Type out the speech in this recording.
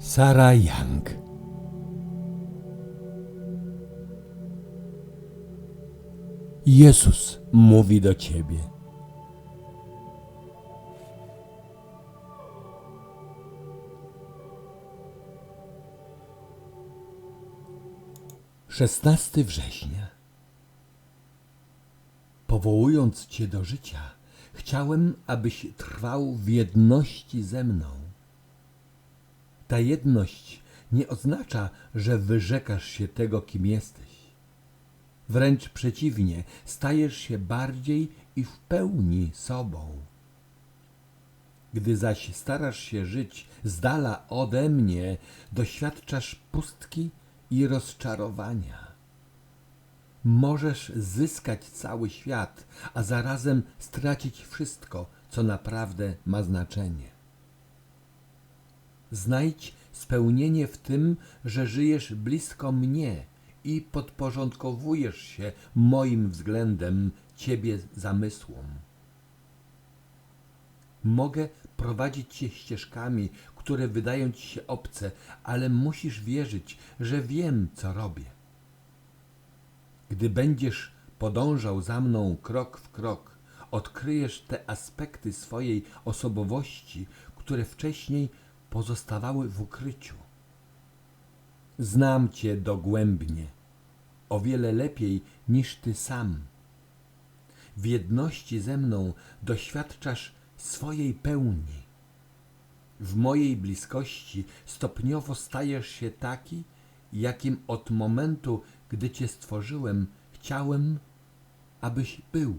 Sara Young Jezus mówi do ciebie. Szesnasty września. Powołując Cię do życia, chciałem, abyś trwał w jedności ze mną. Ta jedność nie oznacza, że wyrzekasz się tego, kim jesteś. Wręcz przeciwnie, stajesz się bardziej i w pełni sobą. Gdy zaś starasz się żyć z dala ode mnie, doświadczasz pustki i rozczarowania. Możesz zyskać cały świat, a zarazem stracić wszystko, co naprawdę ma znaczenie. Znajdź spełnienie w tym, że żyjesz blisko mnie i podporządkowujesz się moim względem Ciebie zamysłom. Mogę prowadzić Cię ścieżkami, które wydają Ci się obce, ale musisz wierzyć, że wiem, co robię. Gdy będziesz podążał za mną krok w krok, odkryjesz te aspekty swojej osobowości, które wcześniej pozostawały w ukryciu. Znam Cię dogłębnie, o wiele lepiej niż Ty sam. W jedności ze mną doświadczasz swojej pełni. W mojej bliskości stopniowo stajesz się taki, jakim od momentu, gdy Cię stworzyłem, chciałem, abyś był.